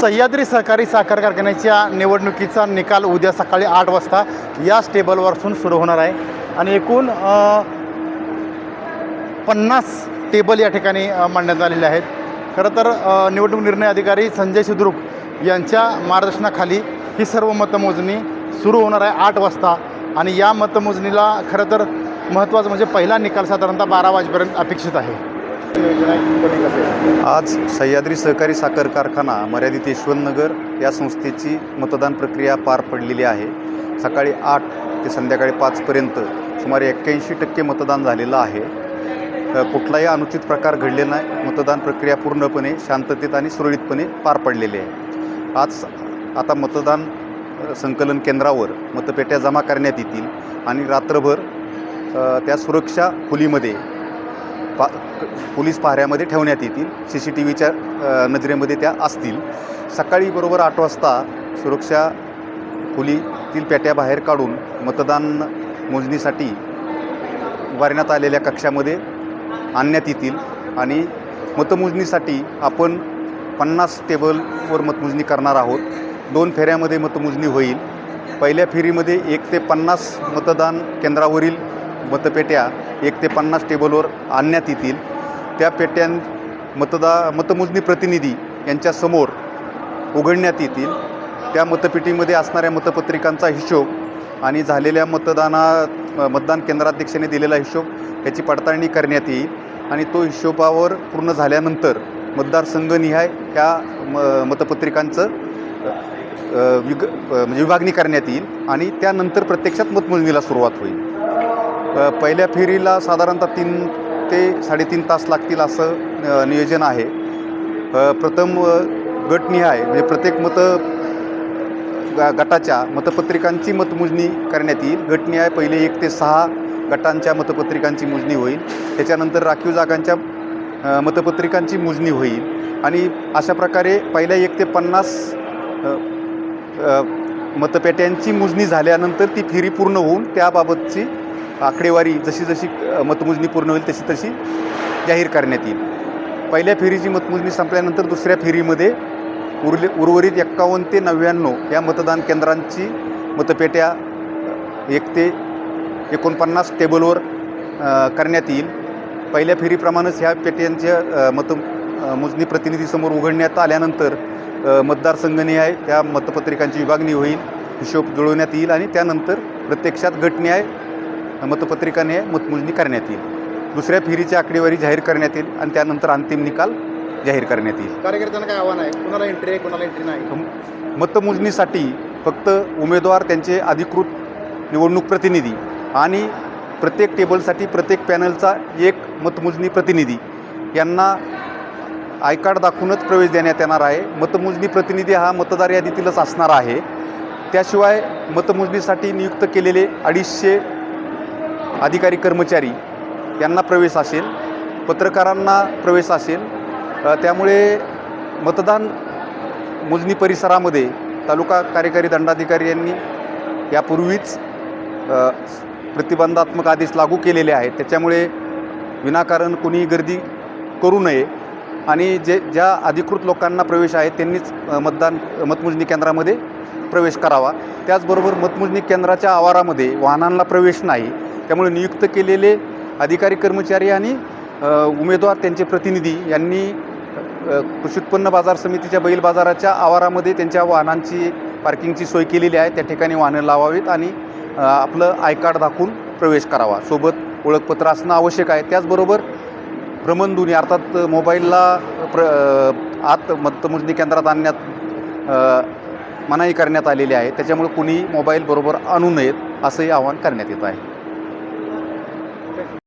सह्याद्री सहकारी साखर कारखान्याच्या निवडणुकीचा निकाल उद्या सकाळी आठ वाजता याच टेबलवरसून सुरू होणार आहे. आणि एकूण पन्नास टेबल या ठिकाणी मांडण्यात आलेले आहेत. खरं तर निवडणूक निर्णय अधिकारी संजय सिद्रुक यांच्या मार्गदर्शनाखाली ही सर्व मतमोजणी सुरू होणार आहे आठ वाजता. आणि या मतमोजणीला खरं तर महत्त्वाचं म्हणजे पहिला निकाल साधारणतः बारा वाजेपर्यंत अपेक्षित आहे. आज सह्याद्री सहकारी साखर कारखाना मर्यादित यशवंतनगर या संस्थेची मतदान प्रक्रिया पार पडलेली आहे. सकाळी आठ ते संध्याकाळी पाचपर्यंत सुमारे एक्क्याऐंशी टक्के मतदान झालेलं आहे. कुठलाही अनुचित प्रकार घडले नाही. मतदान प्रक्रिया पूर्णपणे शांततेत आणि सुरळीतपणे पार पडलेली आहे. आज आता मतदान संकलन केंद्रावर मतपेट्या जमा करण्यात येतील आणि रात्रभर त्या सुरक्षा खोलीमध्ये पा पोलीस पाहऱ्यामध्ये ठेवण्यात येतील. सी सी टी व्हीच्या नजरेमध्ये त्या असतील. सकाळी बरोबर आठ वाजता सुरक्षा खोलीतील पेट्या बाहेर काढून मतदान मोजणीसाठी उभारण्यात आलेल्या कक्षामध्ये आणण्यात येतील आणि मतमोजणीसाठी आपण पन्नास टेबलवर मतमोजणी करणार आहोत. दोन फेऱ्यामध्ये मतमोजणी होईल. पहिल्या फेरीमध्ये एक ते पन्नास मतदान केंद्रावरील मतपेट्या एक ते पन्नास टेबलवर आणण्यात येतील. त्या पेट्यां मतदा मतमोजणी प्रतिनिधी यांच्यासमोर उघडण्यात येतील. त्या मतपेटीमध्ये असणाऱ्या मतपत्रिकांचा हिशोब आणि झालेल्या मतदाना मतदान केंद्राध्यक्षाने दिलेला हिशोब याची पडताळणी करण्यात येईल. आणि तो हिशोबावर पूर्ण झाल्यानंतर मतदारसंघनिहाय ह्या म मतपत्रिकांचं विग म्हणजे विभागणी करण्यात येईल. आणि त्यानंतर प्रत्यक्षात मतमोजणीला सुरुवात होईल. पहिल्या फेरीला साधारणतः तीन ते साडेतीन तास लागतील असं नियोजन आहे. प्रथम गटनिहाय म्हणजे प्रत्येक मत ग- गटाच्या मतपत्रिकांची मतमोजणी करण्यात येईल. गटनिहाय पहिले एक ते सहा गटांच्या मतपत्रिकांची मोजणी होईल. त्याच्यानंतर राखीव जागांच्या मतपत्रिकांची मोजणी होईल. आणि अशा प्रकारे पहिल्या एक ते पन्नास मतपेट्यांची मोजणी झाल्यानंतर ती फेरी पूर्ण होऊन त्याबाबतची आकडेवारी जशी जशी मतमोजणी पूर्ण होईल तशी तशी जाहीर करण्यात येईल. पहिल्या फेरीची मतमोजणी संपल्यानंतर दुसऱ्या फेरीमध्ये उरले उर्वरित एक्कावन्न ते नव्याण्णव या मतदान केंद्रांची मतपेट्या एक ते एकोणपन्नास टेबलवर करण्यात येईल. पहिल्या फेरीप्रमाणेच ह्या पेट्यांच्या मत मोजणी प्रतिनिधीसमोर उघडण्यात आल्यानंतर अ, मतदारसंघनिहाय त्या मतपत्रिकांची विभागणी होईल हिशोब जुळवण्यात येईल आणि त्यानंतर प्रत्यक्षात गटन्याय मतपत्रिकाने मतमोजणी करण्यात येईल. दुसऱ्या फेरीची आकडेवारी जाहीर करण्यात येईल आणि त्यानंतर अंतिम निकाल जाहीर करण्यात येईल. कार्यकर्त्यांना काय आव्हान आहे? कुणाला एंट्री आहे कुणाला एंट्री नाही? मतमोजणीसाठी फक्त उमेदवार त्यांचे अधिकृत निवडणूक प्रतिनिधी आणि प्रत्येक टेबलसाठी प्रत्येक पॅनलचा एक मतमोजणी प्रतिनिधी यांना आय कार्ड दाखवूनच प्रवेश देण्यात येणार आहे. मतमोजणी प्रतिनिधी हा मतदार यादीतीलच असणार आहे. त्याशिवाय मतमोजणीसाठी नियुक्त केलेले अडीचशे अधिकारी कर्मचारी यांना प्रवेश असेल पत्रकारांना प्रवेश असेल त्यामुळे मतदान मोजणी परिसरामध्ये तालुका कार्यकारी दंडाधिकारी यांनी यापूर्वीच प्रतिबंधात्मक आदेश लागू केलेले आहेत. त्याच्यामुळे विनाकारण कोणी गर्दी करू नये आणि जे ज्या अधिकृत लोकांना प्रवेश आहे त्यांनीच मतदान मतमोजणी केंद्रामध्ये प्रवेश करावा. त्याचबरोबर मतमोजणी केंद्राच्या आवारामध्ये वाहनांना प्रवेश नाही त्यामुळे नियुक्त केलेले अधिकारी कर्मचारी आणि उमेदवार त्यांचे प्रतिनिधी यांनी कृषी उत्पन्न बाजार समितीच्या बैल बाजाराच्या आवारामध्ये त्यांच्या वाहनांची पार्किंगची सोय केलेली आहे. त्या ठिकाणी वाहनं लावावीत आणि आपलं आय कार्ड दाखवून प्रवेश करावा. सोबत ओळखपत्र असणं आवश्यक आहे. त्याचबरोबर भ्रमणध्वनी अर्थात मोबाईलला प्र आत मतमोजणी केंद्रात आणण्यात मनाई करण्यात आलेली आहे. त्याच्यामुळे कुणी मोबाईल बरोबर आणू नयेत असंही आवाहन करण्यात येत आहे.